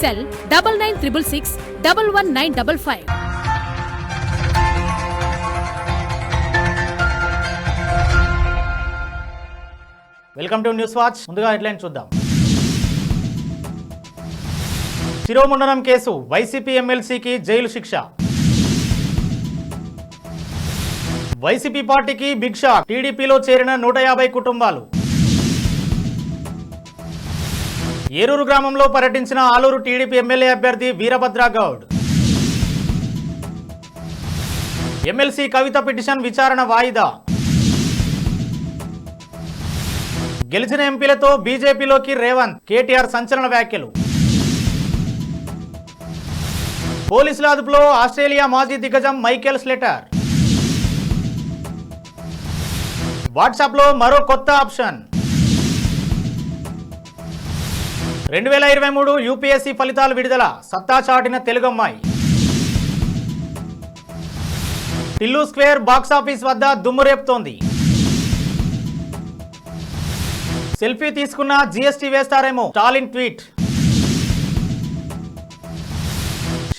Cell double nine triple six double one nine double five. Welcome to news watch. ముందుగా headline చూద్దాం. శిరోముండనం case YCP ఎమ్మెల్సీకి jail శిక్ష. YCP పార్టీకి big shock. టీడీపీలో చేరిన నూట యాభై కుటుంబాలు. ఏరూరు గ్రామంలో పర్యటించిన ఆలూరు టీడీపీ ఎమ్మెల్యే అభ్యర్థి వీరభద్ర గౌడ్. ఎమ్మెల్సీ కవిత పిటిషన్ విచారణ వాయిదా. గెలిచిన ఎంపీలతో బీజేపీలోకి రేవంత్ కేటీఆర్ సంచలన వ్యాఖ్యలు. పోలీసుల అదుపులో ఆస్ట్రేలియా మాజీ దిగ్గజం మైకేల్ స్లెటర్. వాట్సాప్లో మరో కొత్త ఆప్షన్. రెండు వేల ఇరవై మూడు యూపీఎస్సీ ఫలితాలు విడుదల. సత్తా చాటిన తెలుగమ్మాయి. టిల్లు స్క్వేర్ బాక్సాఫీస్ వద్ద దుమ్ము రేపుతోంది. సెల్ఫీ తీసుకున్న జీఎస్టీ వేస్తారేమో స్టాలిన్ ట్వీట్.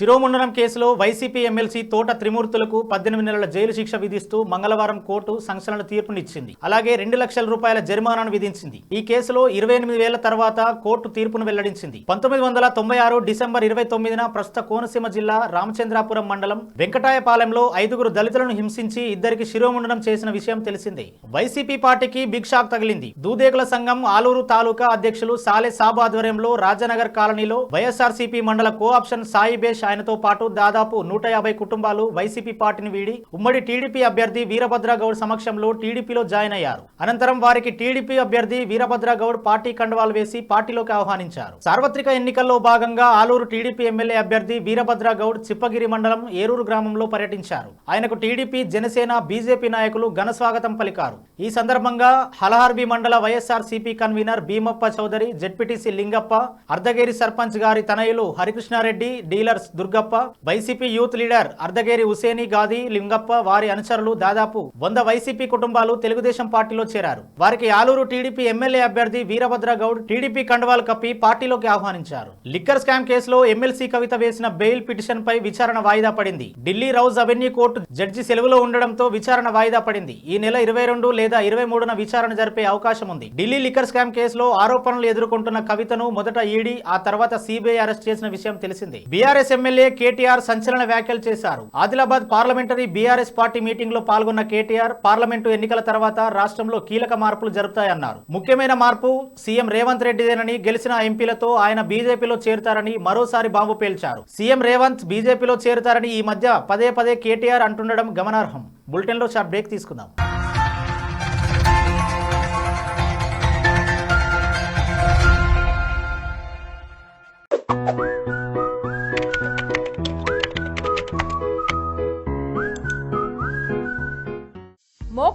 శిరోముండనం కేసులో వైసీపీ ఎమ్మెల్సీ తోట త్రిమూర్తులకు పద్దెనిమిది నెలల జైలు శిక్ష విధిస్తూ మంగళవారం కోర్టు సంచలన తీర్పునిచ్చింది. అలాగే రెండు లక్షల రూపాయల జరిమానాను విధించింది. ఈ కేసులో ఇరవై ఎనిమిది వేల తర్వాత కోర్టు తీర్పును వెల్లడించింది. పంతొమ్మిది వందల తొంభై ఆరు డిసెంబర్ ఇరవై తొమ్మిదిన ప్రస్తుత కోనసీమ జిల్లా రామచంద్రాపురం మండలం వెంకటాయపాలెంలో ఐదుగురు దళితులను హింసించి ఇద్దరికి శిరోముండనం చేసిన విషయం తెలిసిందే. వైసీపీ పార్టీకి బిగ్ షాక్ తగిలింది. దూదేకుల సంఘం ఆలూరు తాలూకా అధ్యక్షులు సాలె సాబ్ ఆధ్వర్యంలో రాజనగర్ కాలనీలో వైఎస్ఆర్సీపీ మండల కోఆప్షన్ ఆప్షన్ బేష్ ఆయనతో పాటు దాదాపు నూట యాభై కుటుంబాలు వైసీపీ పార్టీని వీడి ఉమ్మడి టీడీపీ అభ్యర్థి వీరభద్ర గౌడ్ సమక్షంలో టీడీపీలో జాయిన్ అయ్యారు. అనంతరం వారికి టీడీపీ అభ్యర్థి వీరభద్ర గౌడ్ పార్టీ కండవాలు వేసి పార్టీలోకి ఆహ్వానించారు. సార్వత్రిక ఎన్నికల్లో భాగంగా ఆలూరు టీడీపీ ఎమ్మెల్యే అభ్యర్థి వీరభద్ర గౌడ్ చిప్పగిరి మండలం ఏరూరు గ్రామంలో పర్యటించారు. ఆయనకు టీడీపీ జనసేన బీజేపీ నాయకులు ఘన స్వాగతం పలికారు. ఈ సందర్భంగా హలహార్బీ మండల YSR CP convener Bheemappa Chowdary ZPTC Lingappa Ardhageri sarpanch గారి తనయులు Harikrishnareddy dealers Durgappa YCP youth leader Ardhageri Huseni Gadi Lingappa వారి అనుచరులు దాదాపు వంద వైసీపీ కుటుంబాలు తెలుగుదేశం పార్టీలో చేరారు. వారికి ఆలూరు టీడీపీ ఎమ్మెల్యే అభ్యర్థి వీరభద్ర గౌడ్ టీడీపీ కండవాలు కప్పి పార్టీలోకి ఆహ్వానించారు. లిక్కర్ స్కామ్ కేసులో ఎమ్మెల్సీ కవిత వేసిన బెయిల్ పిటిషన్ పై విచారణ వాయిదా పడింది. Delhi Rouse Avenue court judge సెలవులో ఉండడంతో విచారణ వాయిదా పడింది. ఈ నెల ఇరవై రెండు లేదా ఇరవై మూడున విచారణ జరిపే అవకాశం ఉంది. ఢిల్లీ లిక్కర్ స్కామ్ కేసులో ఆరోపణలు ఎదుర్కొంటున్న కవితను మొదట ఈడీ ఆ తర్వాత సిబిఐ అరెస్ట్ చేసిన విషయం తెలిసింది. బీఆర్ఎస్ ఎమ్మెల్యే ఎమ్మెల్యే కేటీఆర్ సంచలన వ్యాఖ్యలు చేశారు. ఆదిలాబాద్ పార్లమెంటరీ బీఆర్ఎస్ పార్టీ మీటింగ్లో పాల్గొన్న కేటీఆర్ పార్లమెంటు ఎన్నికల తర్వాత రాష్ట్రంలో కీలక మార్పులు జరుగుతాయన్నారు ముఖ్యమైన మార్పు సీఎం రేవంత్ రెడ్డిదేనని గెలిచిన ఎంపీలతో ఆయన బీజేపీలో చేరుతారని మరోసారి బాంబు పేల్చారు. సీఎం రేవంత్ బీజేపీలో చేరుతారని ఈ మధ్య పదే పదే కేటీఆర్ అంటుండడం గమనార్హం. బులెటిన్లో షార్ట్ బ్రేక్ తీసుకుందాం.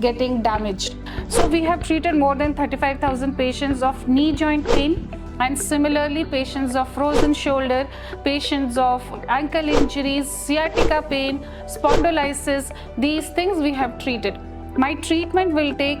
getting damaged. So, we have treated more than 35,000 patients of knee joint pain. And similarly, patients of frozen shoulder, patients of ankle injuries, sciatica pain, spondylosis, these things we have treated. My treatment will take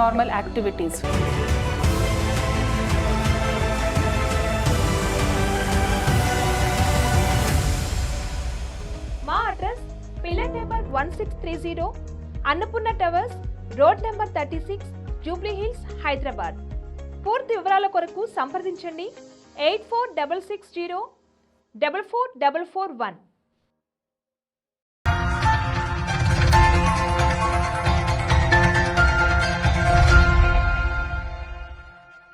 normal activities. మా address pillar number one six three zero Annapurna towers road number thirty six Jubilee Hills Hyderabad పూర్తి వివరాల కొరకు సంప్రదించండి eight four double six zero double four double four one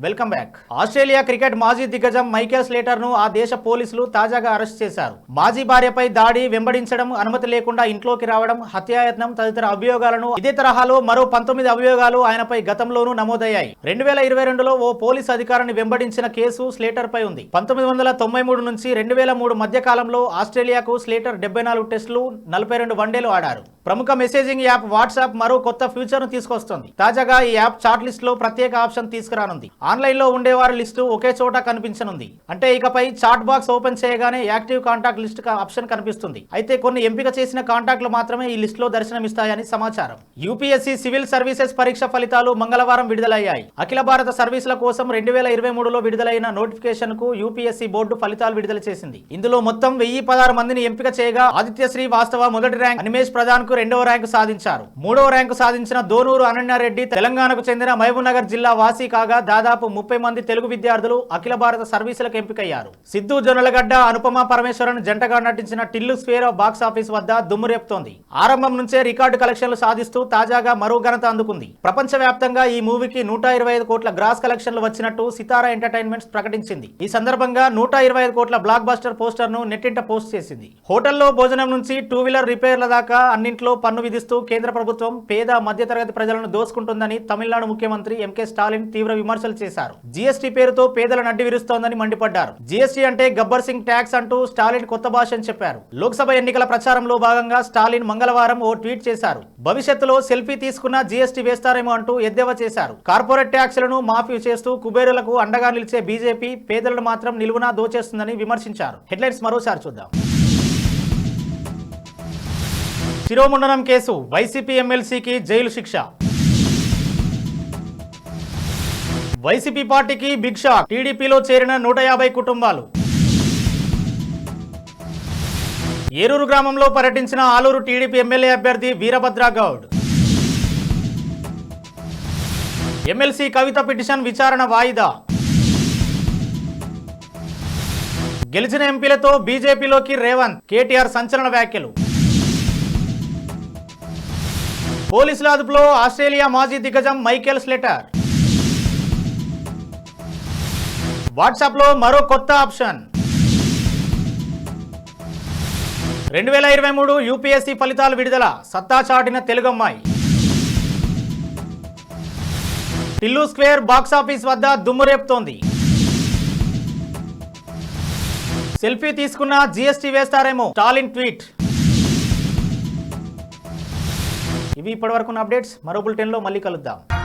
welcome back. Australia cricket మాజీ దిగ్గజం Michael స్లేటర్ను ఆ దేశ పోలీసులు తాజాగా అరెస్ట్ చేశారు. మాజీ భార్యపై దాడి వెంబడించడం అనుమతి లేకుండా ఇంట్లోకి రావడం హత్యాయత్నం తదితర అభియోగాలను ఇదే తరహాలో మరో పంతొమ్మిది అభియోగాలు ఆయనపై గతంలోనూ నమోదయ్యాయి. రెండు వేల ఇరవై రెండులో ఓ పోలీస్ అధికారిని వెంబడించిన కేసు స్లేటర్ పై ఉంది. పంతొమ్మిది వందల తొంభై మూడు నుంచి రెండు వేల మూడు మధ్య కాలంలో ఆస్ట్రేలియాకు స్లేటర్ డెబ్బై నాలుగు టెస్టులు నలభై రెండు వన్డేలు ఆడారు. ప్రముఖ మెసేజింగ్ యాప్ వాట్సాప్ మరో కొత్త ఫ్యూచర్ను తీసుకొస్తుంది. తాజాగా ఈ యాప్ చాట్ లిస్ట్లో ప్రత్యేక ఆప్షన్ తీసుకురానుంది. ఆన్లైన్లో ఉండేవారి లిస్టు ఒకే చోట కనిపించనుంది. అంటే ఇకపై చాట్ బాక్స్ ఓపెన్ చేయగానే యాక్టివ్ కాంటాక్ట్ లిస్ట్ ఆప్షన్ కనిపిస్తుంది. అయితే కొన్ని ఎంపిక చేసిన కాంటాక్ట్లు మాత్రమే ఈ లిస్ట్లో దర్శనమిస్తాయని సమాచారం. యూపీఎస్సీ సివిల్ సర్వీసెస్ పరీక్ష ఫలితాలు మంగళవారం విడుదలయ్యాయి. అఖిల భారత సర్వీసుల కోసం రెండు వేల ఇరవై మూడులో విడుదలైన నోటిఫికేషన్కు యూపీఎస్సీ బోర్డు ఫలితాలు విడుదల చేసింది. ఇందులో మొత్తం వెయ్యి పదహారు మందిని ఎంపిక చేయగా ఆదిత్యశ్రీ వాస్తవ మొదటి ర్యాంక్ అనిమేష్ ప్రధాన్కు రెండవ ర్యాంకు సాధించారు. మూడవ ర్యాంకు సాధించిన దోనూరు అనన్యారెడ్డి తెలంగాణకు చెందిన మహబూబ్నగర్ జిల్లా వాసి కాగా దాదాపు ముప్పై మంది తెలుగు విద్యార్థులు అఖిల భారత సర్వీసులకు ఎంపికయ్యారు. సిద్ధు జొన్నలగడ్డ అనుపమ పరమేశ్వరన్ జంటగా నటించిన టిల్లు స్పేర్ బాక్స్ ఆఫీస్ వద్ద దుమ్మురేపుతోంది ఆరంభం నుంచే రికార్డు కలెక్షన్లు సాధిస్తూ తాజాగా మరో ఘనత అందుకుంది. ప్రపంచవ్యాప్తంగా ఈ మూవీకి నూట ఇరవై ఐదు కోట్ల గ్రాస్ కలెక్షన్లు వచ్చినట్టు సితారా ఎంటర్టైన్మెంట్స్ ప్రకటించింది. ఈ సందర్భంగా నూట ఇరవై ఐదు కోట్ల బ్లాక్ బస్టర్ పోస్టర్ను నెట్టింట పోస్ట్ చేసింది. హోటల్లో భోజనం నుంచి టూ వీలర్ రిపేర్ల దాకా అన్నింట్లో పన్ను విధిస్తూ కేంద్ర ప్రభుత్వం పేద మధ్యతరగతి ప్రజలను దోసుకుంటుందని తమిళనాడు ముఖ్యమంత్రి ఎంకే స్టాలిన్ తీవ్ర విమర్శలు చేశారు. జీఎస్టీ పేరుతో పేదల నడ్డి విరుస్తోందని మండిపడ్డారు. జీఎస్టీ అంటే గబ్బర్ సింగ్ ట్యాక్స్ అంటూ స్టాలిన్ కొత్త భాష అని చెప్పారు. లోక్సభ ఎన్నికల ప్రచారంలో భాగంగా స్టాలిన్ మంగళవారం ఓ ట్వీట్ చేశారు. భవిష్యత్తులో సెల్ఫీ తీసుకున్న జీఎస్టీ వేస్తారేమో అంటూ ఎద్దేవా చేశారు. కార్పొరేట్ ట్యాక్స్లను మాఫీ చేస్తూ కుబేరులకు అండగా నిలిచే బీజేపీ పేదలను మాత్రం నిలువునా దోచేస్తుందని విమర్శించారు. హెడ్లైన్స్ మరోసారి చూద్దాం. శిరోముండనం కేసు వైసీపీ ఎమ్మెల్సీకి జైలు శిక్ష. వైసీపీ పార్టీకి బిగ్ షాక్ టీడీపీలో చేరిన నూట యాభై కుటుంబాలు. ఏరూరు గ్రామంలో పర్యటించిన ఆలూరు టీడీపీ ఎమ్మెల్యే అభ్యర్థి వీరభద్ర గౌడ్. ఎమ్మెల్సీ కవిత పిటిషన్ విచారణ వాయిదా. గెలిచిన ఎంపీలతో బీజేపీలోకి రేవంత్ కేటీఆర్ సంచలన వ్యాఖ్యలు. పోలీసుల అదుపులో ఆస్ట్రేలియా మాజీ దిగ్గజం మైకేల్ స్లెటర్. వాట్సాప్లో మరో కొత్త ఆప్షన్. రెండు వేల ఇరవై మూడు యూపీఎస్సీ ఫలితాలు విడుదల సత్తా చాటిన తెలుగమ్మాయి. టిల్లు స్క్వేర్ బాక్సాఫీస్ వద్ద దుమ్ము రేపుతోంది సెల్ఫీ తీసుకున్న జీఎస్టీ వేస్తారేమో స్టాలిన్ ట్వీట్. ఇవి ఇప్పటివరకు అప్డేట్స్. మరో బులెటిన్లో మళ్ళీ కలుద్దాం.